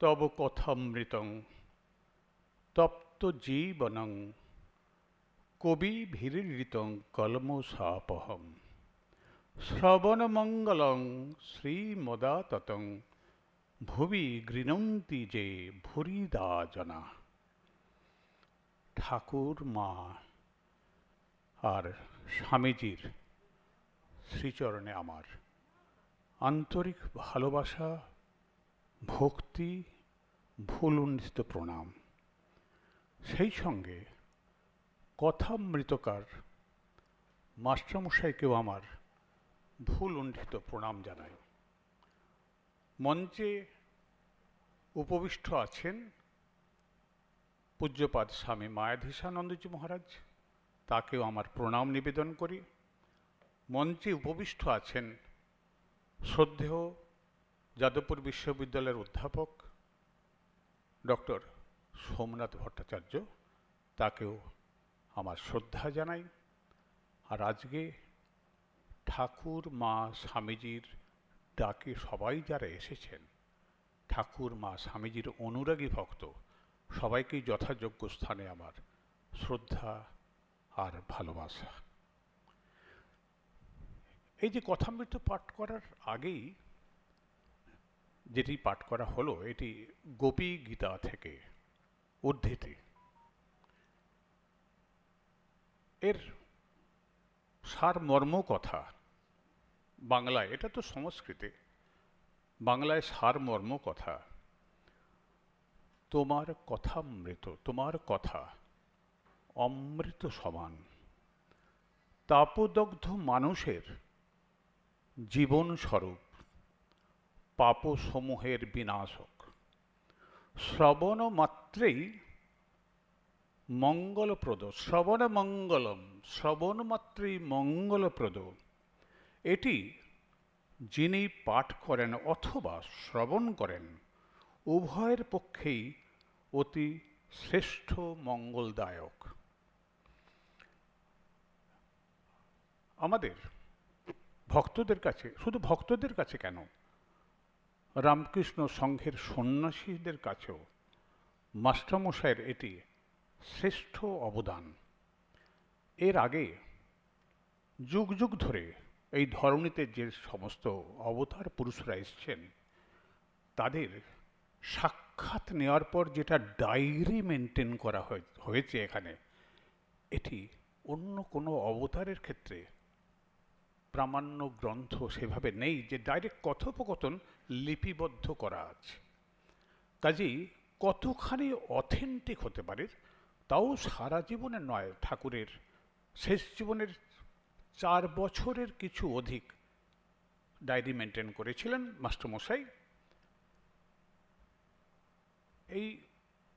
তব কথামৃতং, তপ্ত জীবনং, কবি ভীরিতং কলমসাপহম। শ্রবণমঙ্গলং শ্রীমদাততং, ভুবি গৃণন্তি যে ভুরিদা জনা। ঠাকুর মা আর স্বামীজির শ্রীচরণে আমার আন্তরিক ভালোবাসা ভক্তি ভুল উন্নিত প্রণাম। সেই সঙ্গে কথামৃতকার মাস্টারমশাইকেও আমার ভুল উন্নিত প্রণাম জানাই মঞ্চে উপবিষ্ট আছেন পূজ্যপাদ স্বামী মায়াধীশানন্দজি মহারাজ। তাকেও আমার প্রণাম নিবেদন করি। মঞ্চে উপবিষ্ট আছেন শ্রদ্ধেয় যাদবপুর বিশ্ববিদ্যালয়ের অধ্যাপক ডক্টর সোমনাথ ভট্টাচার্য, তাকেও আমার শ্রদ্ধা জানাই। আর আজকে ঠাকুর মা স্বামীজির ডাকে সবাই যারা এসেছেন, ঠাকুর মা স্বামীজির অনুরাগী ভক্ত, সবাইকেই যথাযোগ্য স্থানে আমার শ্রদ্ধা আর ভালোবাসা। এই যে কথামৃত পাঠ করার আগেই যেটি পাঠ করা হলো, এটি গোপী গীতা থেকে উদ্ধৃতি। এর সারমর্ম কথা বাংলায়, এটা তো সংস্কৃতে, বাংলায় সারমর্ম কথা, তোমার কথামৃত তোমার কথা অমৃত সমান, তাপদগ্ধ মানুষের জীবন স্বরূপ পাপসমূহের বিনাশক। শ্রবণ মাত্রেই মঙ্গলপ্রদ শ্রবণ মঙ্গলম শ্রবণ মাত্রেই মঙ্গলপ্রদ। এটি যিনি পাঠ করেন অথবা শ্রবণ করেন, উভয়ের পক্ষেই অতি শ্রেষ্ঠ মঙ্গলদায়ক। আমাদের ভক্তদের কাছে, শুধু ভক্তদের কাছে কেন? রামকৃষ্ণ সংঘের সন্ন্যাসীদের কাছেও মাস্টারমশাইয়ের এটি শ্রেষ্ঠ অবদান। এর আগে যুগ যুগ ধরে এই ধরনীতে যে সমস্ত অবতার পুরুষরা এসছেন, তাদের সাক্ষাৎ নেওয়ার পর যেটা ডায়েরি মেনটেন করা হয়েছে এখানে, এটি অন্য কোনো অবতারের ক্ষেত্রে প্রামাণ্য গ্রন্থ সেভাবে নেই যে ডাইরেক্ট কথোপকথন লিপিবদ্ধ করা আছে। কাজেই কতখানি অথেন্টিক হতে পারে, তাও সারা জীবনে নয়। ঠাকুরের শেষ জীবনের চার বছরের কিছু অধিক ডায়েরি মেনটেন করেছিলেন মাস্টারমশাই। এই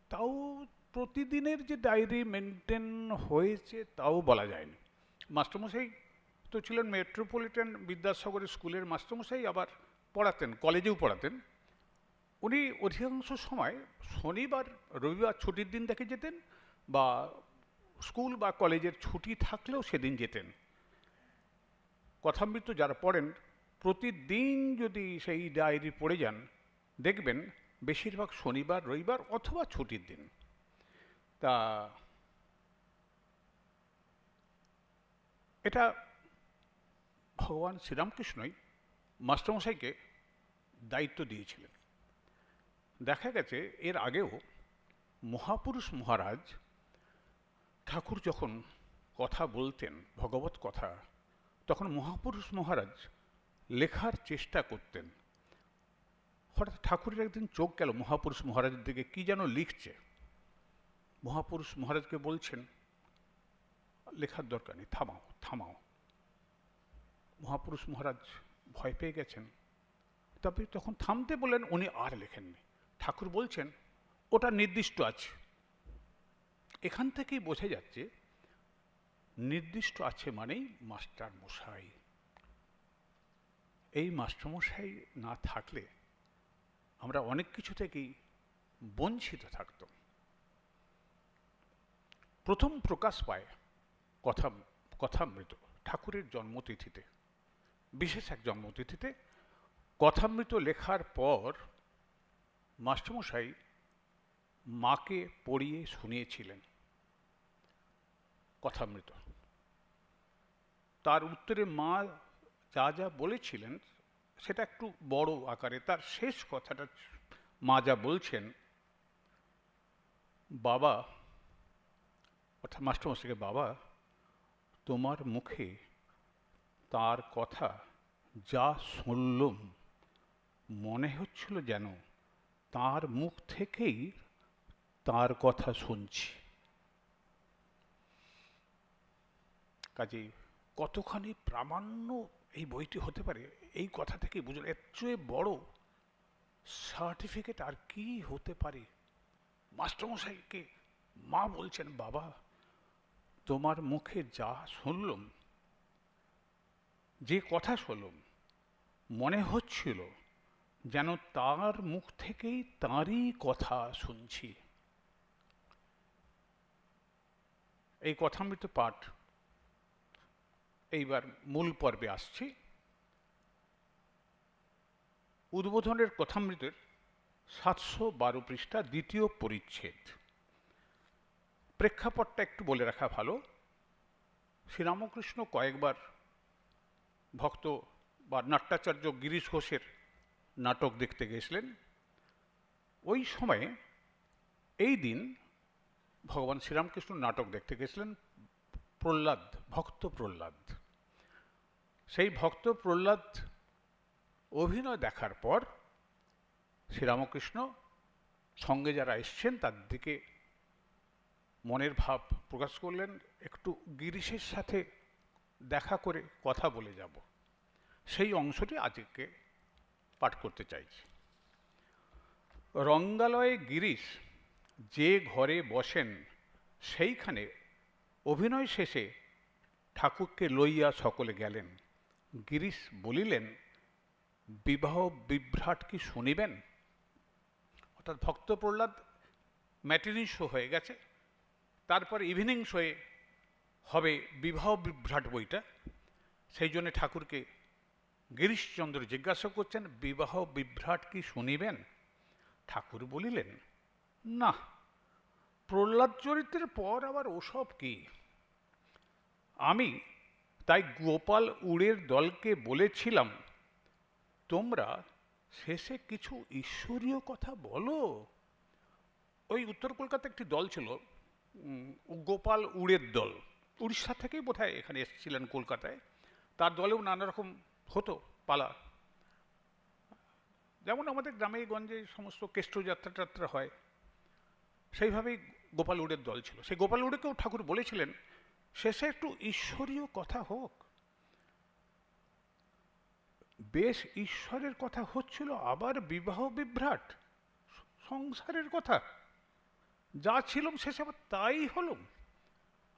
তাও প্রতিদিনের যে ডায়েরি মেনটেন হয়েছে, তাও বলা যায়নি। মাস্টারমশাই তো ছিলেন মেট্রোপলিটন বিদ্যাসাগরের স্কুলের মাস্টারমশাই, আবার পড়াতেন, কলেজেও পড়াতেন। উনি অধিকাংশ সময় শনিবার, রবিবার ছুটির দিন দেখে যেতেন বা স্কুল বা কলেজের ছুটি থাকলেও সেদিন যেতেন। কথামৃত যারা পড়েন, প্রতিদিন যদি সেই ডায়েরি পড়ে যান, দেখবেন বেশিরভাগ শনিবার, রবিবার অথবা ছুটির দিন। তা এটা ভগবান শ্রীরামকৃষ্ণই মাস্টারমশাইকে দায়িত্ব দিয়েছিলেন। দেখা গেছে এর আগেও মহাপুরুষ মহারাজ ঠাকুর যখন কথা বলতেন, ভগবত কথা, তখন মহাপুরুষ মহারাজ লেখার চেষ্টা করতেন। হঠাৎ ঠাকুরের একদিন চোখ গেল মহাপুরুষ মহারাজের দিকে, কি যেন লিখছে। মহাপুরুষ মহারাজকে বলছেন, লেখার দরকার নেই, থামাও থামাও। মহাপুরুষ মহারাজ ভয় পেয়ে গেছেন। তবে তখন থামতে বললেন, উনি আর লেখেননি। ঠাকুর বলছেন, ওটা নির্দিষ্ট আছে। এখান থেকেই বোঝা যাচ্ছে, নির্দিষ্ট আছে মানেই মাস্টার মশাই। এই মাস্টারমশাই না থাকলে আমরা অনেক কিছু থেকেই বঞ্চিত থাকতাম। প্রথম প্রকাশ পায় কথা, কথামৃত, ঠাকুরের জন্মতিথিতে। বিশেষ এক জন্মতিথিতে কথামৃত লেখার পর মাস্টারমশাই মাকে পড়িয়ে শুনিয়েছিলেন কথামৃত। তার উত্তরে মা যা যা বলেছিলেন সেটা একটু বড় আকারে। তার শেষ কথাটা মা যা বলছেন, বাবা, অর্থাৎ মাস্টারমশাইকে বাবা, তোমার মুখে তার কথা যা শুনলুম, মনে হচ্ছিল যেন তার মুখ থেকেই তার কথা শুনছি। কাজে কতখানি প্রামাণ্য এই বইটি হতে পারে, এই কথা থেকে বুঝলেন এর চেয়ে বড় সার্টিফিকেট আর কি হতে পারে? মাস্টারমশাইকে মা বলছেন, বাবা, তোমার মুখে যা শুনলুম যে কথা শুনলুম, মনে হচ্ছিল যেন তার মুখ থেকেই তারই কথা শুনছি। এই কথামৃত পাঠ এইবার মূল পর্বে আসছি। উদ্বোধনের কথামৃতের সাতশো বারো পৃষ্ঠা দ্বিতীয় পরিচ্ছেদ। প্রেক্ষাপটটা একটু বলে রাখা ভালো। শ্রীরামকৃষ্ণ কয়েকবার ভক্ত বা নাট্যাচার্য গিরিশ ঘোষের নাটক দেখতে গেছিলেন। ওই সময়ে এই দিন ভগবান শ্রীরামকৃষ্ণ নাটক দেখতে গেছিলেন প্রহ্লাদ, ভক্ত প্রহ্লাদ। সেই ভক্ত প্রহ্লাদ অভিনয় দেখার পর শ্রীরামকৃষ্ণ সঙ্গে যারা এসছেন তার দিকে মনের ভাব প্রকাশ করলেন। একটু গিরিশের সাথে দেখা করে কথা বলে যাব। সেই অংশটি আজকে পাঠ করতে চাইছি। রঙ্গালয়ে গিরিশ যে ঘরে বসেন, সেইখানে অভিনয় শেষে ঠাকুরকে লইয়া সকলে গেলেন। গিরিশ বলিলেন, বিবাহ বিভ্রাট কি শুনিবেন? অর্থাৎ ভক্ত প্রহ্লাদ ম্যাটিনি শো হয়ে গেছে। তারপর ইভিনিং শোয়ে হবে বিবাহ বিভ্রাট বইটা। সেই জন্য ঠাকুরকে গিরিশচন্দ্র জিজ্ঞাসা করছেন, বিবাহ বিভ্রাট কি শুনিবেন? ঠাকুর বলিলেন, না। প্রহ্লাদ চরিত্রের পর আবার ওসব কি? আমি তাই গোপাল উড়ের দলকে বলেছিলাম, তোমরা শেষে কিছু ঈশ্বরীয় কথা বলো। ওই উত্তর কলকাতা একটি দল ছিল গোপাল উড়ের দল। উড়িষ্যা থেকেই বোধহয় এখানে এসেছিলেন কলকাতায়। তার দলেও নানা রকম হতো পালা। যেমন আমাদের গ্রামে গঞ্জে সমস্ত কেষ্ট যাত্রা টাত্রা হয়, সেইভাবেই গোপাল উড়ের দল ছিল। সেই গোপাল উড়েকেও ঠাকুর বলেছিলেন, শেষে একটু ঈশ্বরীয় কথা হোক। বেশ ঈশ্বরের কথা হচ্ছিল, আবার বিবাহ বিভ্রাট, সংসারের কথা। যা ছিলাম শেষে আবার তাই হলো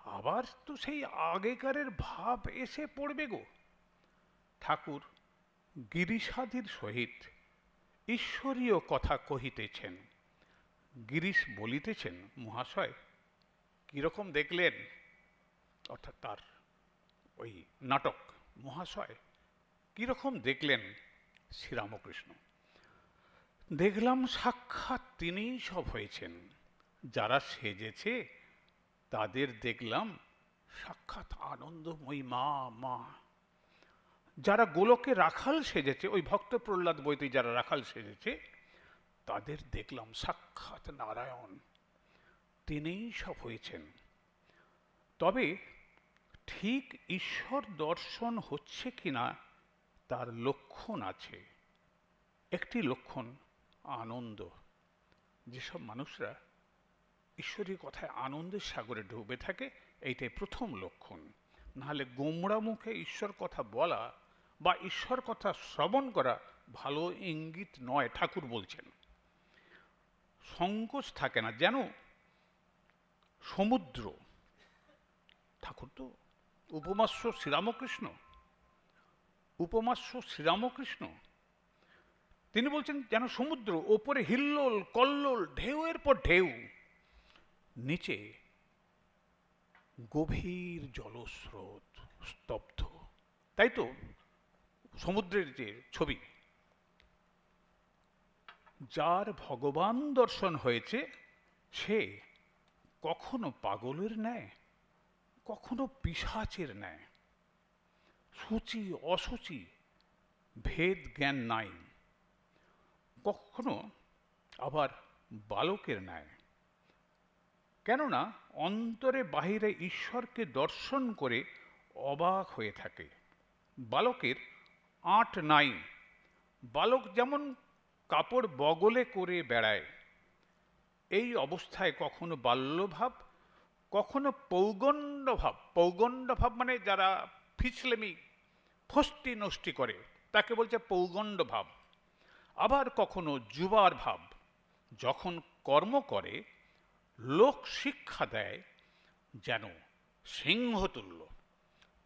আবার তো সেই আগেকারের ভাব এসে পড়বে গো। ঠাকুর, গিরিশাদির সহিত ঈশ্বরীয় কথা কহিতেছেন। গিরিশ বলিতেছেন, মহাশয়, কীরকম দেখলেন? অর্থাৎ তার ওই নাটক, মহাশয়, কীরকম দেখলেন শ্রীরামকৃষ্ণ? দেখলাম সাক্ষাৎ তিনিই সব হয়েছেন। যারা সেজেছে তাদের দেখলাম, সাক্ষাৎ আনন্দময়ী মা মা। যারা গোলকে রাখাল সেজেছে, ওই ভক্ত প্রহ্লাদ বইতে যারা রাখাল সেজেছে, তাদের দেখলাম সাক্ষাৎ নারায়ণ। তিনিই সব হয়েছেন। তবে ঠিক ঈশ্বর দর্শন হচ্ছে কিনা, তার লক্ষণ আছে। একটি লক্ষণ, আনন্দ। যেসব মানুষরা ঈশ্বরী কথায় আনন্দের সাগরে ডুবে থাকে, এইটাই প্রথম লক্ষণ। নাহলে গোমড়া মুখে ঈশ্বর কথা বলা বা ঈশ্বর কথা শ্রবণ করা ভালো ইঙ্গিত নয়, ঠাকুর বলছেন। সংকোচ থাকে না, যেন সমুদ্র। ঠাকুর তো উপমাস্য শ্রীরামকৃষ্ণ। উপমাস্য শ্রীরামকৃষ্ণ। তিনি বলছেন, যেন সমুদ্র, ওপরে হিল্লোল, কল্লোল, ঢেউয়ের পর ঢেউ। নিচে গভীর জলস্রোত স্তব্ধ। তাই তো? সমুদ্রের যে ছবি। যার ভগবান দর্শন হয়েছে, সে কখনো পাগলের ন্যায়, কখনো পিশাচের ন্যায়। সূচি, অসুচি, ভেদ জ্ঞান নাই। কখনো আবার বালকের ন্যায়। কেননা অন্তরে বাহিরে ঈশ্বরকে দর্শন করে অবাক হয়ে থাকে। বালকের আট নাই বালক যেমন কাপড় বগলে করে বেড়ায়, এই অবস্থায় কখনো বাল্যভাব, কখনো পৌগণ্ডভাব পৌগণ্ডভাব মানে যারা ফিসলেমি ফষ্টি নষ্টি করে, তাকে বলছে পৌগণ্ড ভাব আবার কখনো যুবার ভাব যখন কর্ম করে লোক শিক্ষা দেয় যেন সিংহতুল্য।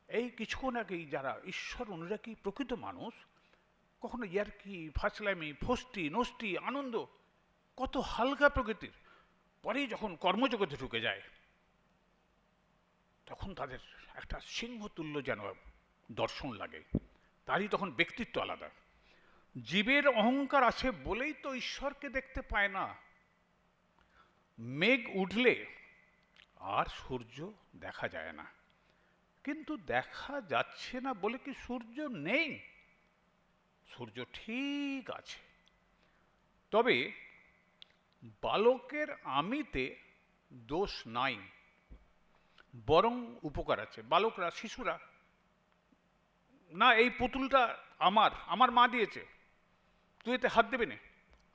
এই কিছুক্ষণ আগেই যারা ঈশ্বর অনুরাগী প্রকৃত মানুষ, কখনো ইয়ার্কি, ফাসলামি, ফষ্টি, নষ্টি, আনন্দ, কত হালকা প্রকৃতির, পরেই যখন কর্মজগতে ঢুকে যায়, তখন তাদের একটা সিংহতুল্য যেন দর্শন লাগে, তারই তখন ব্যক্তিত্ব আলাদা। জীবের অহংকার আছে বলেই তো ঈশ্বরকে দেখতে পায় না। মেঘ উঠলে আর সূর্য দেখা যায় না। কিন্তু দেখা যাচ্ছে না বলে কি সূর্য নেই? সূর্য ঠিক আছে। তবে বালকের আমিতে দোষ নাই, বরং উপকার আছে। বালকরা, শিশুরা, না, এই পুতুলটা আমার আমার মা দিয়েছে। তুই এতে হাত দেবে না।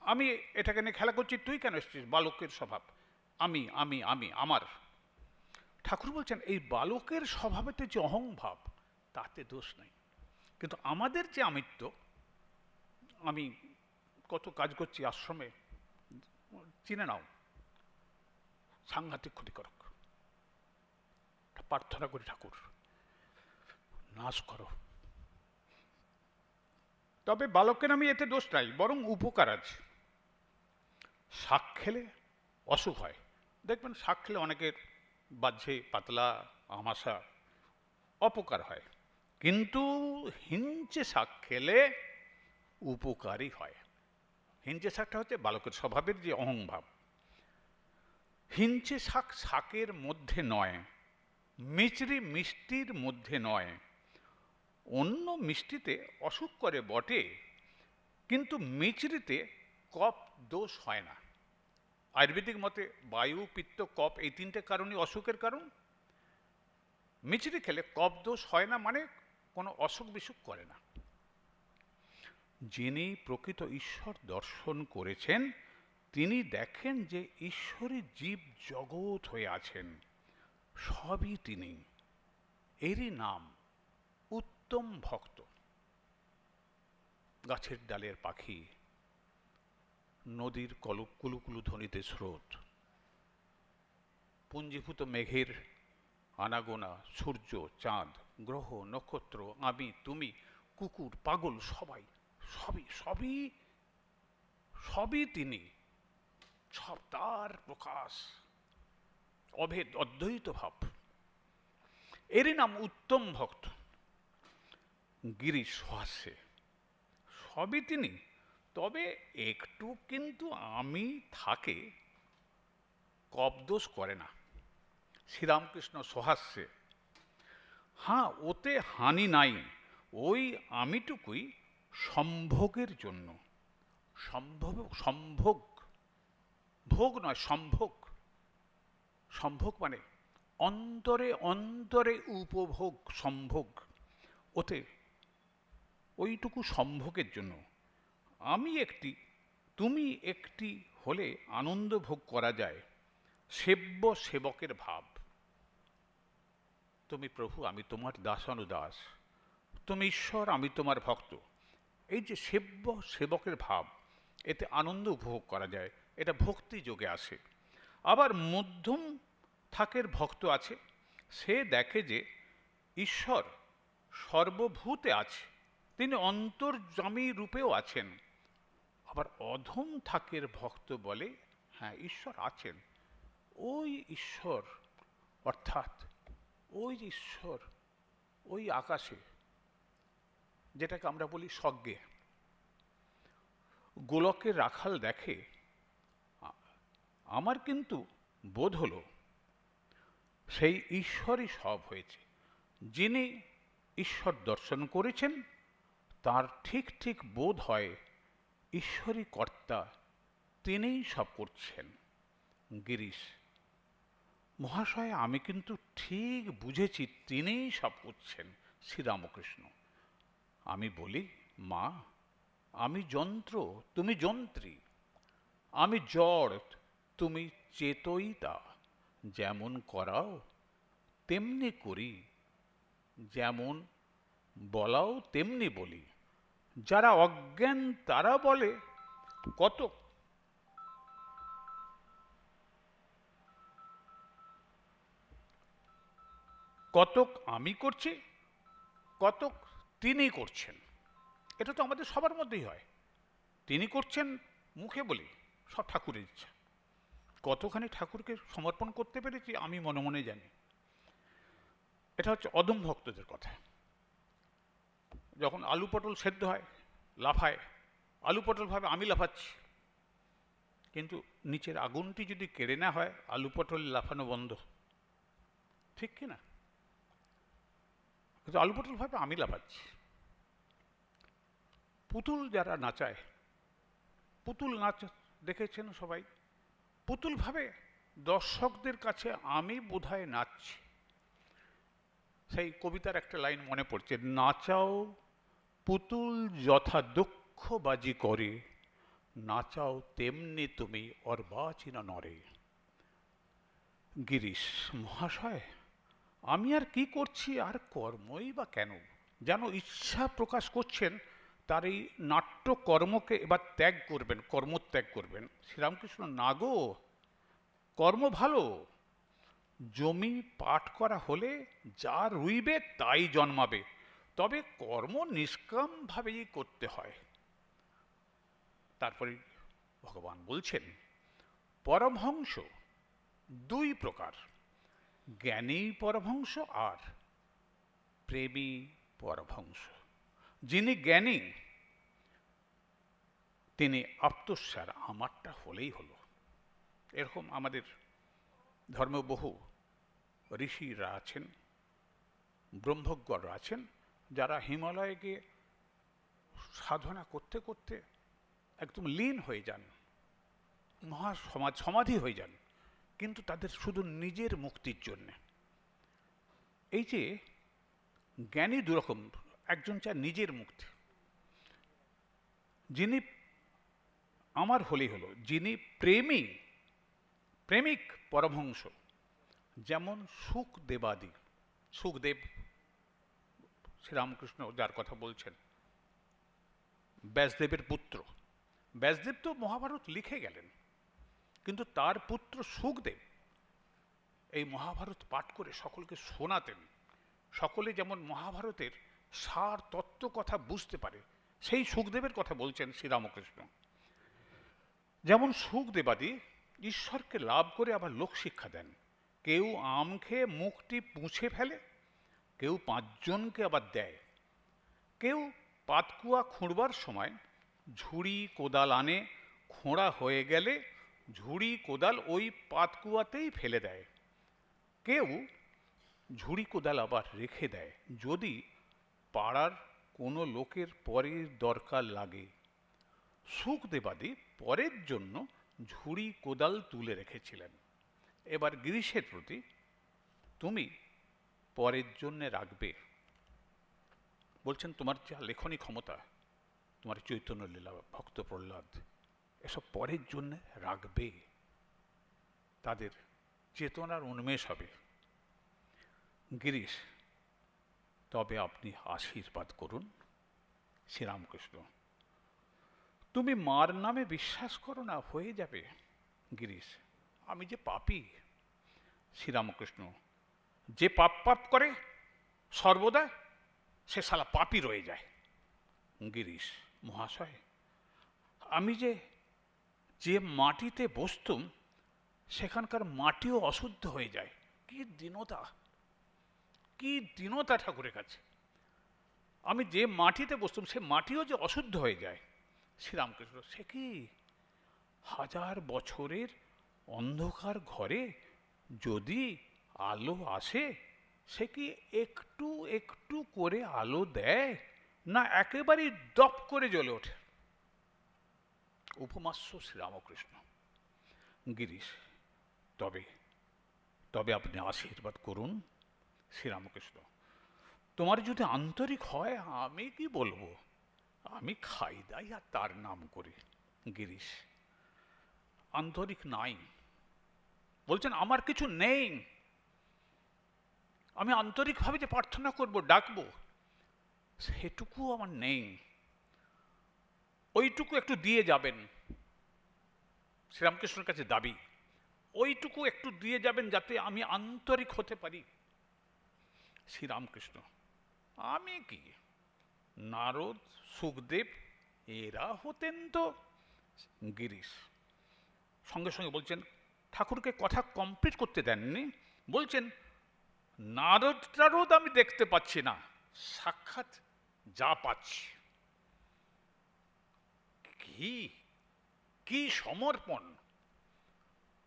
আমি এটাকে নিয়ে খেলা করছি, তুই কেন এসছিস? বালকের স্বভাব। আমি আমি আমি, আমার। ঠাকুর বলছেন, এই বালকের স্বভাবেতে যে অহংভাব, তাতে দোষ নাই। কিন্তু আমাদের যে আমিত্ব, আমি কত কাজ করছি আশ্রমে, চিনে নাও। সাংঘাতিক ক্ষতিকারক। প্রার্থনা করি ঠাকুর, নাশ করো। তবে বালকের আমি এতে দোষ নাই, বরং উপকার আছে। শাক খেলে অসুখ হয়। দেখবেন শাক খেলে অনেকের বাহ্যে পাতলা, আমাশা অপকার হয়। কিন্তু হিঞ্চে শাক খেলে উপকারী হয়। হিঞ্চে শাকটা হচ্ছে বালকের স্বভাবের যে অহংভাব। হিঞ্চে শাক শাকের মধ্যে নয় মিচড়ি মিষ্টির মধ্যে নয়। অন্য মিষ্টিতে অসুখ করে বটে, কিন্তু মিচড়িতে কপ দোষ হয় না। আয়ুর্বেদিক মতে বায়ু, পিত্ত কপ এই তিনটে কারণই অসুখের কারণ। মিচড়ি খেলে কপ দোষ হয় না মানে কোনো অসুখ বিসুখ করে না। যিনি প্রকৃত ঈশ্বর দর্শন করেছেন, তিনি দেখেন যে ঈশ্বরী জীব জগৎ হয়ে আছেন। সবই তিনি। এরই নাম উত্তম ভক্ত। গাছের ডালের পাখি নদীর কলু কুলুকুলু ধ্বনিতে স্রোত। পুঞ্জীভূত মেঘের আনাগোনা, সূর্য, চাঁদ, গ্রহ, নক্ষত্র আমি তুমি, কুকুর, পাগল, সবাই, সবই সবই সবই তিনি। সব তার প্রকাশ। অভেদ, অদ্বৈত ভাব। এরই নাম উত্তম ভক্ত, গিরিশ হাস্যে। সবই তিনি। তবে একটু কিন্তু আমি থাকে কবদোষ করে না। শ্রীরামকৃষ্ণ সহাস্যে হ্যাঁ ওতে হানি নাই, ওই আমিটুকুই সম্ভোগের জন্য। সম্ভব সম্ভোগ, ভোগ নয়, সম্ভোগ। সম্ভোগ মানে অন্তরে অন্তরে উপভোগ, সম্ভোগ। ওতে ওইটুকু সম্ভোগের জন্য। আমি একটি, তুমি একটি হলে আনন্দ ভোগ করা যায়, সেব্য সেবকের ভাব। তুমি প্রভু, আমি তোমার দাসানুদাস, তুমি ঈশ্বর, আমি তোমার ভক্ত। এই যে সেব্য সেবকের ভাব, এতে আনন্দ উপভোগ করা যায়, এটা ভক্তি যোগে আসে। আবার মধ্যম থাকের ভক্ত আছে, সে দেখে যে ঈশ্বর সর্বভূতে আছে, তিনি অন্তর্জামী রূপেও আছেন। আবার অধম থাকের ভক্ত বলে হ্যাঁ ঈশ্বর আছেন। ওই ঈশ্বর, অর্থাৎ ওই ঈশ্বর, ওই আকাশে, যেটাকে আমরা বলি স্বজ্ঞে গোলকের রাখাল দেখে আমার কিন্তু বোধ হলো সেই ঈশ্বরই সব হয়েছে। যিনি ঈশ্বর দর্শন করেছেন, তার ঠিক ঠিক বোধ হয় ঈশ্বরই কর্তা, তিনিই সব করছেন। গিরিশ, মহাশয়, আমি কিন্তু ঠিক বুঝেছি তিনিই সব করছেন, শ্রীরামকৃষ্ণ। আমি বলি, মা, আমি যন্ত্র, তুমি যন্ত্রী। আমি জড় তুমি চেতইতা যেমন করাও, তেমনি করি। যেমন বলাও, তেমনি বলি। যারা অজ্ঞান, তারা বলে, কত? কতক আমি করছি, কতক তিনি করছেন। এটা তো আমাদের সবার মধ্যেই হয়। তিনি করছেন, মুখে বলি, সব ঠাকুরের ইচ্ছা। কতখানি ঠাকুরকে সমর্পণ করতে পেরেছি আমি মনে মনে জানি। এটা হচ্ছে অদম ভক্তদের কথা। যখন আলু পটল সেদ্ধ হয়, লাফায়, আলু পটল ভাবে আমি লাফাচ্ছি। কিন্তু নিচের আগুনটি যদি কেড়ে না হয়, আলু পটল লাফানো বন্ধ। ঠিক কি না? কিন্তু আলু পটল ভাবে আমি লাফাচ্ছি। পুতুল যারা নাচায়, পুতুল নাচ দেখেছেন সবাই? পুতুল ভাবে দর্শকদের কাছে আমি বোধহয় নাচছি। সেই কবিতার একটা লাইন মনে পড়ছে, নাচাও পুতুল যথা দুঃখ বাজি করে, নাচাও তেমনি তুমি অর্বাচীন নরে। গিরিশ, মহাশয়, আমি আর কি করছি, আর কর্মই বা কেন? যেন ইচ্ছা প্রকাশ করছেন, তার এই নাট্য কর্মকে এবার ত্যাগ করবেন, কর্মত্যাগ করবেন। শ্রীরামকৃষ্ণ, না গো, কর্ম ভালো। জমি পাঠ করা হলে যা রুইবে তাই জন্মাবে। তবে কর্ম নিষ্কামভাবেই করতে হয়। তারপরে ভগবান বলছেন, পরমহংস দুই প্রকার জ্ঞানী পরমহংস আর প্রেমী পরমহংস। যিনি জ্ঞানী, তিনি আত্মস্যার আমারটা হলেই হলো। এরকম আমাদের ধর্ম বহু ঋষিরা আছেন, ব্রহ্মজ্ঞরা আছেন যারা হিমালয়ে গিয়ে সাধনা করতে করতে একদম লীন হয়ে যান, মহা সমাজ সমাধি হয়ে যান, কিন্তু তাদের শুধু নিজের মুক্তির জন্যে। এই যে জ্ঞানী দুরকম, একজন চায় নিজের মুক্তি। যিনি আমার হলেই হলো, যিনি প্রেমী, প্রেমিক পরমহংস, যেমন সুখ দেবাদি সুখদেব শ্রীরামকৃষ্ণ যার কথা বলছেন। ব্যাসদেবের পুত্র। ব্যাসদেব তো মহাভারত লিখে গেলেন, কিন্তু তার পুত্র সুখদেব এই মহাভারত পাঠ করে সকলকে শোনাতেন। সকলে যেমন মহাভারতের সার তত্ত্ব কথা বুঝতে পারে, সেই সুখদেবের কথা বলছেন শ্রীরামকৃষ্ণ। যেমন সুখদেবাদি ঈশ্বরকে লাভ করে আবার লোক শিক্ষা দেন। কেউ আম খেয়ে মুখটি পুঁছে ফেলে কেউ পাঁচজনকে আবার দেয়। কেউ পাতকুয়া খুঁড়বার সময় ঝুড়ি কোদাল আনে, খোঁড়া হয়ে গেলে ঝুড়ি কোদাল ওই পাতকুয়াতেই ফেলে দেয়। কেউ ঝুড়ি কোদাল আবার রেখে দেয়, যদি পাড়ার কোনো লোকের পরের দরকার লাগে। সুখদেবাদি পরের জন্য ঝুড়ি কোদাল তুলে রেখেছিলেন। এবার গ্রীষ্মের প্রতি, তুমি পরের জন্যে রাখবে। বলছেন, তোমার যা লেখনী ক্ষমতা, তোমার চৈতন্য লীলা, ভক্ত প্রহ্লাদ, এসব পরের জন্যে রাখবে। তাদের চেতনার উন্মেষ হবে। গিরিশ, তবে আপনি আশীর্বাদ করুন শ্রীরামকৃষ্ণ। তুমি মার নামে বিশ্বাস করো না, হয়ে যাবে। গিরিশ, আমি যে পাপী, শ্রীরামকৃষ্ণ যে পাপ পাপ করে, সর্বদা সে সালা পাপই রয়ে যায়। গিরিশ মহাশয়, আমি যে যে মাটিতে বসতুম, সেখানকার মাটিও অশুদ্ধ হয়ে যায়। কি দীনতা কি দীনতা ঠাকুরের কাছে। আমি যে মাটিতে বসতুম, সে মাটিও যে অশুদ্ধ হয়ে যায়। শ্রীরামকৃষ্ণ, সে কি হাজার বছরের অন্ধকার ঘরে যদি আলো আসে? সে কি একটু একটু করে আলো দেয়? না একেবারেই দপ করে জ্বলে ওঠে? উপমাস্য শ্রীরামকৃষ্ণ। গিরিশ, তবে তবে আপনি আশীর্বাদ করুন শ্রীরামকৃষ্ণ। তোমার যদি আন্তরিক হয়, আমি কি বলব? আমি খাই দাই আর তার নাম করি। গিরিশ, আন্তরিক নাই। বলছেন, আমার কিছু নেই। আমি আন্তরিকভাবে যে প্রার্থনা করব, ডাকবো সেটুকু আমার নেই। ওইটুকু একটু দিয়ে যাবেন, শ্রীরামকৃষ্ণের কাছে দাবি। ওইটুকু একটু দিয়ে যাবেন যাতে আমি আন্তরিক হতে পারি। শ্রীরামকৃষ্ণ, আমি কি? নারদ, সুখদেব, এরা হতেন তো গিরিশ। সঙ্গে সঙ্গে বলছেন, ঠাকুরকে কথা কমপ্লিট করতে দেননি। বলছেন নারদ টারদ আমি দেখতে পাচ্ছি না। সাক্ষাৎ যা পাচ্ছি। কি? কি সমর্পণ?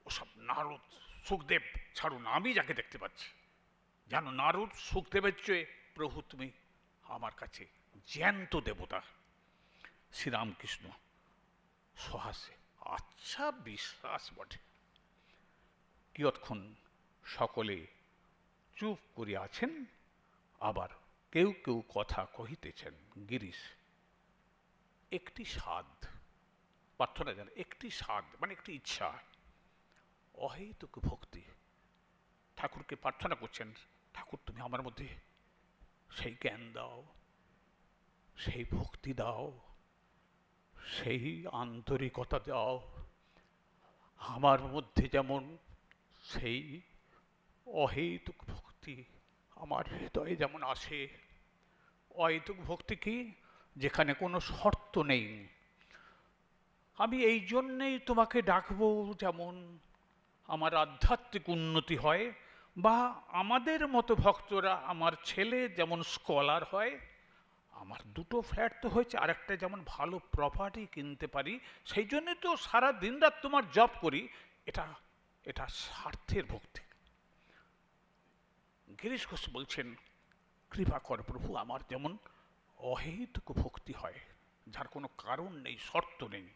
ওসব নারদ সুখদেব, ছাড়ুন, আমি যাকে দেখতে পাচ্ছি। জানো নারদ সুখদেবের চেয়ে, প্রভু তুমি আমার কাছে জ্যান্ত দেবতা। শ্রীরামকৃষ্ণ সহাসে আচ্ছা বিশ্বাস বটে। কিয়ৎক্ষণ সকলে চুপ করিয়া আছেন আবার কেউ কেউ কথা কহিতেছেন, গিরিশ, একটি স্বাদ, প্রার্থনা জানে, একটি স্বাদ মানে একটি ইচ্ছা, অহেতুক ভক্তি। ঠাকুরকে প্রার্থনা করছেন, ঠাকুর, তুমি আমার মধ্যে সেই জ্ঞান দাও, সেই ভক্তি দাও, সেই আন্তরিকতা দাও, আমার মধ্যে যেমন সেই অহেতুক ভক্তি আমার হৃদয়ে যেমন আসে, অহেতুক ভক্তি কি? যেখানে কোনো শর্ত নেই। আমি এই জন্যেই তোমাকে ডাকবো যেমন আমার আধ্যাত্মিক উন্নতি হয় বা আমাদের মতো ভক্তরা, আমার ছেলে যেমন স্কলার হয়, আমার দুটো ফ্ল্যাট তো হয়েছে, আরেকটা যেমন ভালো প্রপার্টি কিনতে পারি, সেই জন্যে তো সারা দিন রাত তোমার জব করি। এটা এটা স্বার্থের ভক্তি। গিরিশ ঘোষ বলছেন, কৃপা কর প্রভু, আমার যেমন অহেতুক ভক্তি হয়, যার কোনো কারণ নেই, শর্ত নেই।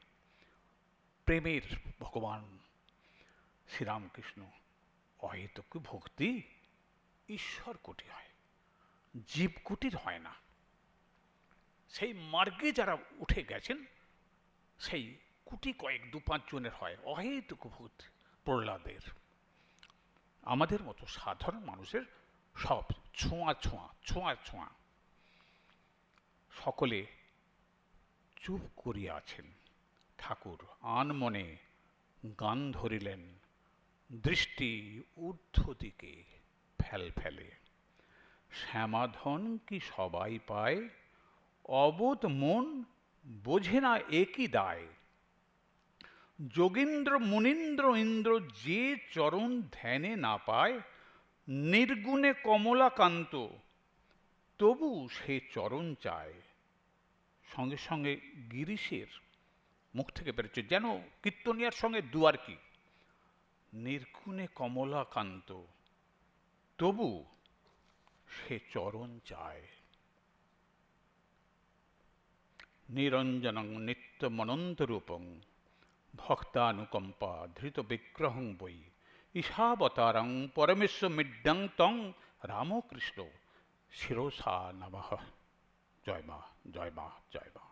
প্রেমের ভগবান শ্রীরামকৃষ্ণ অহেতুক ভক্তি ঈশ্বর কোটি হয়, জীব কুটির হয় না। সেই মার্গে যারা উঠে গেছেন, সেই কুটি কয়েক, দু পাঁচ জনের হয় অহেতুক ভক্তি প্রহ্লাদের। আমাদের মতো সাধারণ মানুষের সব, ছোঁয়া ছোঁয়া ছোঁয়া ছোঁয়া। সকলে চুপ করিয়া আছেন। ঠাকুর আনমনে গান ধরিলেন। দৃষ্টি ঊর্ধ্ব দিকে ফেল ফেলে। শ্যামাধন কি সবাই পায়? অবোধ মন বোঝে না একই দায়? যোগীন্দ্র, মুনীন্দ্র, ইন্দ্র যে চরণ ধ্যানে না পায় নির্গুণে কমলাকান্ত, তবু সে চরণ চায়। সঙ্গে সঙ্গে গিরিশের মুখ থেকে বেরোচ্ছে, যেন কীর্তনিয়ার সঙ্গে দুয়ার কি। নির্গুণে কমলাকান্ত, তবু সে চরণ চায়। নিরঞ্জনং নিত্যমনন্তরূপং ভক্তানুকম্পা ধৃত বিগ্রহং বৈ। ঈশাবতারং পরমেশ্বমিড্ডং তং রামকৃষ্ণ শিরোসা নমঃ। জয় মা জয় মা জয় মা।